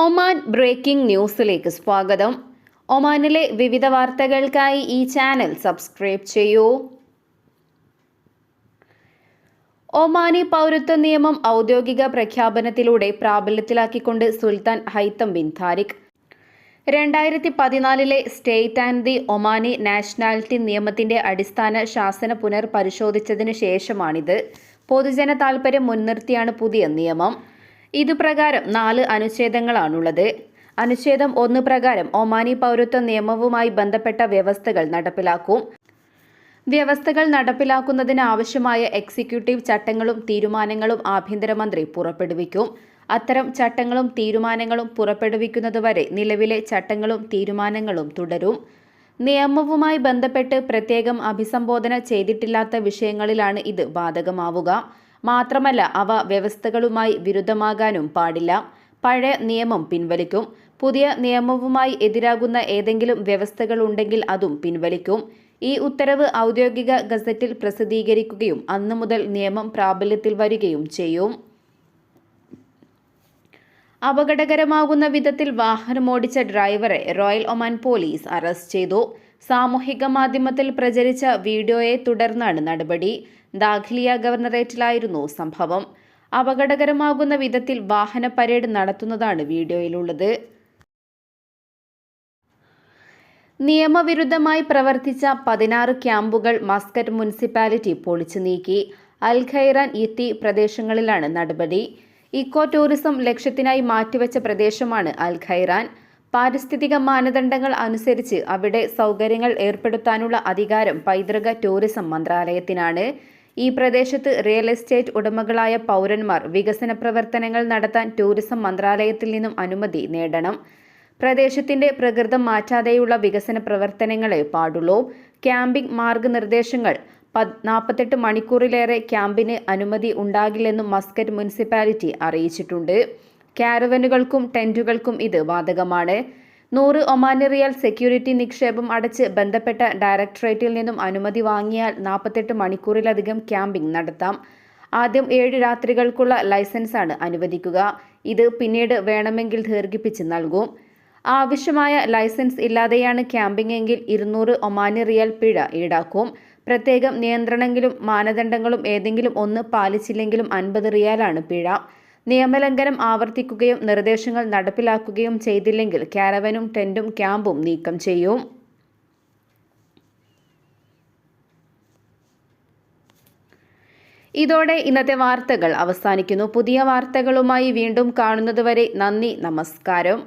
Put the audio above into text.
Oman breaking ന്യൂസിലേക്ക് സ്വാഗതം. ഒമാനിലെ വിവിധ വാർത്തകൾക്കായി ഈ ചാനൽ സബ്സ്ക്രൈബ് ചെയ്യൂ. ഒമാനി പൗരത്വ നിയമം ഔദ്യോഗിക പ്രഖ്യാപനത്തിലൂടെ പ്രാബല്യത്തിലാക്കിക്കൊണ്ട് സുൽത്താൻ ഹൈത്തം ബിൻ താരിഖ്. രണ്ടായിരത്തി പതിനാലിലെ state and the Omani nationality നിയമത്തിന്റെ അടിസ്ഥാന ശാസന പുനർപരിശോധിച്ചതിനു ശേഷമാണിത്. പൊതുജന താൽപര്യം മുൻനിർത്തിയാണ് പുതിയ നിയമം. ഇതുപ്രകാരം നാല് അനുച്ഛേദങ്ങളാണുള്ളത്. അനുച്ഛേദം ഒന്ന് പ്രകാരം ഒമാനി പൗരത്വ നിയമവുമായി ബന്ധപ്പെട്ട വ്യവസ്ഥകൾ നടപ്പിലാക്കും. വ്യവസ്ഥകൾ നടപ്പിലാക്കുന്നതിന് ആവശ്യമായ എക്സിക്യൂട്ടീവ് ചട്ടങ്ങളും തീരുമാനങ്ങളും ആഭ്യന്തരമന്ത്രി പുറപ്പെടുവിക്കും. അത്തരം ചട്ടങ്ങളും തീരുമാനങ്ങളും പുറപ്പെടുവിക്കുന്നതുവരെ നിലവിലെ ചട്ടങ്ങളും തീരുമാനങ്ങളും തുടരും. നിയമവുമായി ബന്ധപ്പെട്ട് പ്രത്യേകം അഭിസംബോധന ചെയ്തിട്ടില്ലാത്ത വിഷയങ്ങളിലാണ് ഇത് ബാധകമാവുക. മാത്രമല്ല അവ വ്യവസ്ഥകളുമായി വിരുദ്ധമാകാനും പാടില്ല. പഴയ നിയമം പിൻവലിക്കും. പുതിയ നിയമവുമായി എതിരാകുന്ന ഏതെങ്കിലും വ്യവസ്ഥകളുണ്ടെങ്കിൽ അതും പിൻവലിക്കും. ഈ ഉത്തരവ് ഔദ്യോഗിക ഗസറ്റിൽ പ്രസിദ്ധീകരിക്കുകയും അന്നു മുതൽ നിയമം പ്രാബല്യത്തിൽ വരികയും ചെയ്യും. അപകടകരമാകുന്ന വിധത്തിൽ വാഹനമോടിച്ച ഡ്രൈവറെ റോയൽ ഒമാൻ പോലീസ് അറസ്റ്റ് ചെയ്തു. സാമൂഹിക മാധ്യമത്തിൽ പ്രചരിച്ച വീഡിയോയെ തുടർന്നാണ് നടപടി. ദാഖിലിയ ഗവർണറേറ്റിലായിരുന്നു സംഭവം. അപകടകരമാകുന്ന വിധത്തിൽ വാഹന പരേഡ് നടത്തുന്നതാണ് വീഡിയോയിലുള്ളത്. നിയമവിരുദ്ധമായി പ്രവർത്തിച്ച പതിനാറ് ക്യാമ്പുകൾ മസ്കറ്റ് മുനിസിപ്പാലിറ്റി പൊളിച്ചു നീക്കി. അൽ ഖൈറാൻ പ്രദേശങ്ങളിലാണ് നടപടി. ഇക്കോ ടൂറിസം ലക്ഷ്യത്തിനായി മാറ്റിവെച്ച പ്രദേശമാണ് അൽ ഖൈറാൻ. പാരിസ്ഥിതിക മാനദണ്ഡങ്ങൾ അനുസരിച്ച് അവിടെ സൗകര്യങ്ങൾ ഏർപ്പെടുത്താനുള്ള അധികാരം പൈതൃക ടൂറിസം മന്ത്രാലയത്തിനാണ്. ഈ പ്രദേശത്ത് റിയൽ എസ്റ്റേറ്റ് ഉടമകളായ പൗരന്മാർ വികസന പ്രവർത്തനങ്ങൾ നടത്താൻ ടൂറിസം മന്ത്രാലയത്തിൽ നിന്നും അനുമതി നേടണം. പ്രദേശത്തിന്റെ പ്രകൃതം മാറ്റാതെയുള്ള വികസന പ്രവർത്തനങ്ങളെ പാടുള്ളൂ. ക്യാമ്പിംഗ് മാർഗനിർദ്ദേശങ്ങൾ നാൽപ്പത്തെട്ട് മണിക്കൂറിലേറെ ക്യാമ്പിന് അനുമതി ഉണ്ടാകില്ലെന്നും മസ്കറ്റ് മുനിസിപ്പാലിറ്റി അറിയിച്ചിട്ടുണ്ട്. ക്യാരവനുകൾക്കും ടെന്റുകൾക്കും ഇത് ബാധകമാണ്. നൂറ് ഒമാനി റിയൽ സെക്യൂരിറ്റി നിക്ഷേപം അടച്ച് ബന്ധപ്പെട്ട ഡയറക്ടറേറ്റിൽ നിന്നും അനുമതി വാങ്ങിയാൽ നാൽപ്പത്തെട്ട് മണിക്കൂറിലധികം ക്യാമ്പിംഗ് നടത്താം. ആദ്യം ഏഴ് രാത്രികൾക്കുള്ള ലൈസൻസാണ് അനുവദിക്കുക. ഇത് പിന്നീട് വേണമെങ്കിൽ ദീർഘിപ്പിച്ച് നൽകും. ആവശ്യമായ ലൈസൻസ് ഇല്ലാതെയാണ് ക്യാമ്പിംഗ് എങ്കിൽ ഇരുന്നൂറ് ഒമാനി റിയൽ പിഴ ഈടാക്കും. പ്രത്യേകം നിയന്ത്രണങ്ങളും മാനദണ്ഡങ്ങളും ഏതെങ്കിലും ഒന്ന് പാലിച്ചില്ലെങ്കിലും അൻപത് റിയാലാണ് പിഴ. നിയമലംഘനം ആവർത്തിക്കുകയും നിർദ്ദേശങ്ങൾ നടപ്പിലാക്കുകയും ചെയ്തില്ലെങ്കിൽ കാരവനും ടെന്റും ക്യാമ്പും നീക്കം ചെയ്യും. ഇതോടെ ഇന്നത്തെ വാർത്തകൾ അവസാനിക്കുന്നു. പുതിയ വാർത്തകളുമായി വീണ്ടും കാണുന്നതുവരെ നന്ദി നമസ്കാരം.